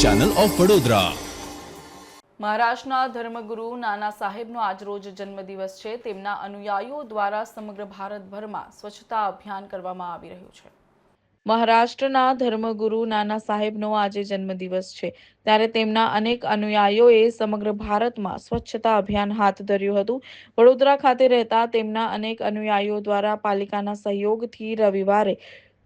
Channel of Vadodara. મહારાષ્ટ્રના ધર્મગુરુ નાના સાહેબનો આજરોજ જન્મદિવસ છે. તેમના અનુયાયીઓ દ્વારા સમગ્ર ભારતભરમાં સ્વચ્છતા અભિયાન કરવામાં આવી રહ્યું છે. મહારાષ્ટ્રના ધર્મગુરુ નાના સાહેબનો આજે જન્મદિવસ છે. ત્યારે તેમના અનેક અનુયાયીઓએ સમગ્ર ભારતમાં સ્વચ્છતા અભિયાન હાથ ધર્યું હતું. વડોદરા ખાતે રહેતા તેમના અનેક અનુયાયીઓ દ્વારા પાલિકાના સહયોગથી રવિવારે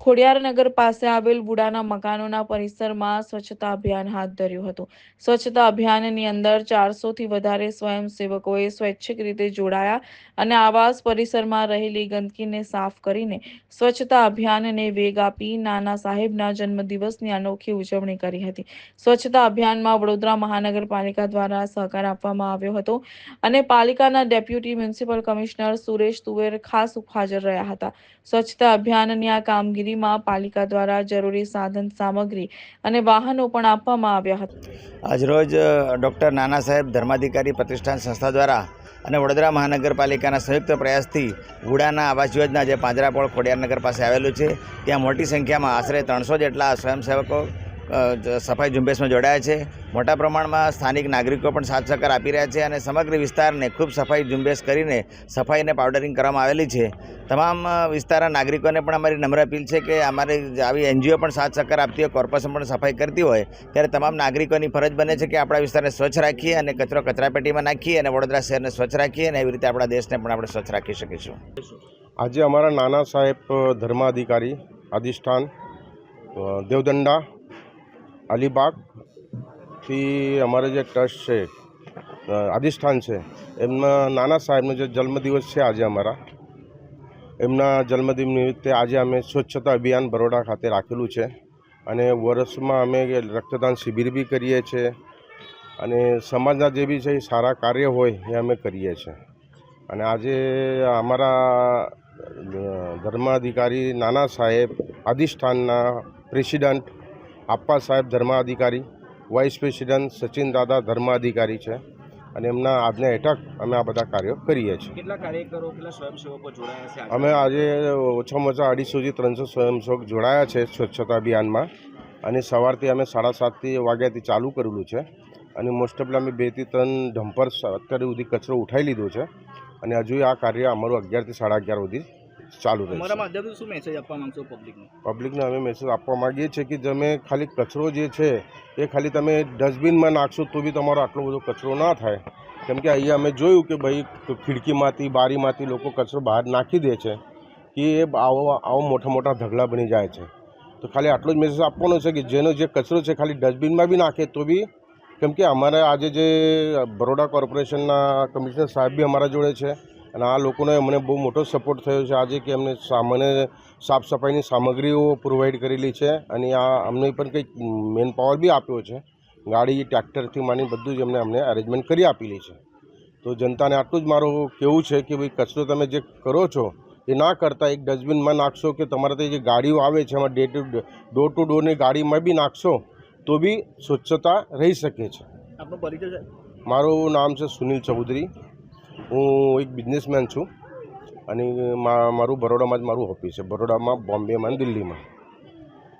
ખોડિયારનગર પાસે આવેલ બુડાના મકાનોના પરિસરમાં સ્વચ્છતા અભિયાન હાથ ધર્યું હતું. સ્વચ્છતા અભિયાનની અંદર ચારસોથી વધારે સ્વયંસેવકોએ સ્વૈચ્છિક રીતે જોડાયા અને આવાસ પરિસરમાં રહેલી ગંદકીને સાફ કરીને સ્વચ્છતા અભિયાનને વેગ આપી નાના સાહેબના જન્મદિવસની અનોખી ઉજવણી કરી હતી. સ્વચ્છતા અભિયાનમાં વડોદરા મહાનગરપાલિકા દ્વારા સહકાર આપવામાં આવ્યો હતો અને પાલિકાના ડેપ્યુટી મ્યુનિસિપલ કમિશનર સુરેશ તુવેર ખાસ હાજર રહ્યા હતા. સ્વચ્છતા અભિયાનની આ કામગીરીમાં પાલિકા દ્વારા જરૂરી સાધન સામગ્રી અને વાહનો પણ આપવામાં આવ્યા હતા. આજરોજ ડૉક્ટર નાના સાહેબ ધર્માધિકારી પ્રતિષ્ઠાન સંસ્થા દ્વારા અને વડોદરા મહાનગરપાલિકાના સંયુક્ત પ્રયાસથી વુડાના આવાસ યોજના, જે પાંજરાપોળ ખોડિયારનગર પાસે આવેલું છે, ત્યાં મોટી સંખ્યામાં આશરે ત્રણસો જેટલા સ્વયંસેવકો સફાઈ ઝુંબેશમાં જોડાયા છે. મોટા પ્રમાણમાં સ્થાનિક નાગરિકો પણ સાથ સહકાર આપી રહ્યા છે અને સમગ્ર વિસ્તારને ખૂબ સફાઈ ઝુંબેશ કરીને સફાઈને પાવડરિંગ કરવામાં આવેલી છે. તમામ વિસ્તારના નાગરિકોને પણ અમારી નમ્ર અપીલ છે કે અમારી આવી એનજીઓ પણ સાથ સહકાર આપતી હોય, કોર્પોરેશન પણ સફાઈ કરતી હોય, ત્યારે તમામ નાગરિકોની ફરજ બને છે કે આપણા વિસ્તારને સ્વચ્છ રાખીએ અને કચરો કચરાપેટીમાં નાખીએ અને વડોદરા શહેરને સ્વચ્છ રાખીએ અને એવી રીતે આપણા દેશને પણ આપણે સ્વચ્છ રાખી શકીશું. આજે અમારા નાના સાહેબ ધર્માધિકારી અધિષ્ઠાન દેવદંડા અલીબાગથી અમારે જે ટ્રસ્ટ છે અ, અધિષ્ઠાન છે એમના નાના સાહેબનો જે જન્મદિવસ છે આજે અમારા. એમના જન્મદિન નિમિત્તે આજે અમે સ્વચ્છતા અભિયાન બરોડા ખાતે રાખેલું છે અને વર્ષમાં અમે રક્તદાન શિબિર બી કરીએ છીએ અને સમાજના જે બી છે એ સારા કાર્ય હોય એ અમે કરીએ છીએ અને આજે અમારા ધર્માધિકારી નાના સાહેબ અધિષ્ઠાનના president આપ્પા Saheb Dharmadhikari vice president Sachin દાદા ધર્માધિકારી છે અને એમના આજના હેઠળ અમે આ બધા કાર્યો કરીએ છીએ. કેટલા કાર્યકરો કેટલા સ્વયંસેવકો જોડાયા છે અમે આજે ઓછામાં ઓછા અઢીસોથી ત્રણસો સ્વયંસેવક જોડાયા છે સ્વચ્છતા અભિયાનમાં અને સવારથી અમે સાડા સાતથી વાગ્યાથી ચાલુ કરેલું છે અને મોસ્ટ ઓફલી અમે બેથી ત્રણ ડમ્પર અત્યારે સુધી કચરો ઉઠાવી લીધો છે અને હજુ આ કાર્ય અમારું અગિયારથી સાડા અગિયાર સુધી ચાલુ અમારા માધ્યમથી શું મેસેજ આપવા માંગશો પબ્લિકને પબ્લિકને અમે મેસેજ આપવા માગીએ છીએ કે તમે ખાલી કચરો જે છે એ ખાલી તમે ડસ્ટબિનમાં નાખશો તો બી તમારો આટલો બધો કચરો ના થાય. કેમ કે અહીંયા અમે જોયું કે ભાઈ ખિડકીમાંથી બારીમાંથી લોકો કચરો બહાર નાખી દે છે કે એ આવો આવો મોટા મોટા ઢગલા બની જાય છે. તો ખાલી આટલો જ મેસેજ આપવાનો છે કે જેનો જે કચરો છે ખાલી ડસ્ટબિનમાં બી નાખે તો બી કેમ કે અમારે આજે જે બરોડા કોર્પોરેશનના કમિશનર સાહેબ બી અમારા જોડે છે. અને આ લોકોને અમને બહુ મોટો સપોર્ટ થયો છે આજે કે અમને સામાન્ય સાફ સફાઈની સામગ્રીઓ પ્રોવાઈડ કરેલી છે અને આ અમને પણ કંઈક મેન પાવર બી આપ્યો છે. ગાડી ટ્રેક્ટરથી માની બધું જ અમને અમને અરેન્જમેન્ટ કરી આપેલી છે. તો જનતાને આટલું જ મારું કેવું છે કે ભાઈ કચરો તમે જે કરો છો એ ના કરતાં એક ડસ્ટબિનમાં નાખશો કે તમારા ત્યાં જે ગાડીઓ આવે છે એમાં ડે ટુ ડોર ટુ ડોરની ગાડીમાં બી નાખશો તો બી સ્વચ્છતા રહી શકે છે. આપનો પરિચય મારું નામ છે સુનિલ ચૌધરી. હું એક બિઝનેસમેન છું. અને મારું બરોડામાં જ મારું ઓફિસ છે. બરોડામાં બોમ્બેમાં અને દિલ્હીમાં.